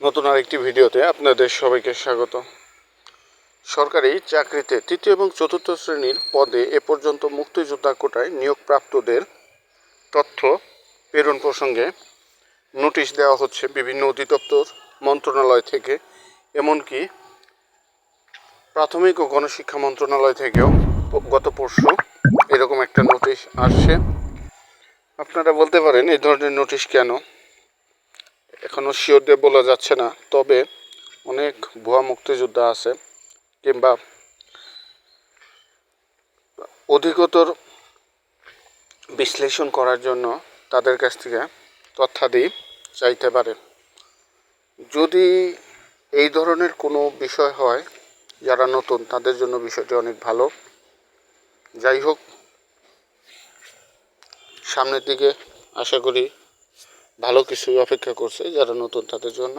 নতুন আরেকটি ভিডিওতে আপনাদের সবাইকে স্বাগত। সরকারি চাকরিতে তৃতীয় এবং চতুর্থ শ্রেণির পদে এ পর্যন্ত মুক্তিযোদ্ধা কোটায় নিয়োগপ্রাপ্তদের তথ্য প্রেরণ প্রসঙ্গে নোটিশ দেওয়া হচ্ছে বিভিন্ন অধিদপ্তর, মন্ত্রণালয় থেকে, এমনকি প্রাথমিক ও গণশিক্ষা মন্ত্রণালয় থেকেও গত পরশু এরকম একটা নোটিশ আসছে। আপনারা বলতে পারেন এই ধরনের নোটিশ কেন এখনও শিওর দিয়ে বলা যাচ্ছে না। তবে অনেক ভুয়া মুক্তিযোদ্ধা আছে কিংবা অধিকতর বিশ্লেষণ করার জন্য তাদের কাছ থেকে তথ্যাদি চাইতে পারে। যদি এই ধরনের কোনো বিষয় হয়, যারা নতুন, তাদের জন্য বিষয়টি অনেক ভালো। যাই হোক, সামনের দিকে আশা করি ভালো কিছুই অপেক্ষা করছে যারা নতুন তাদের জন্য।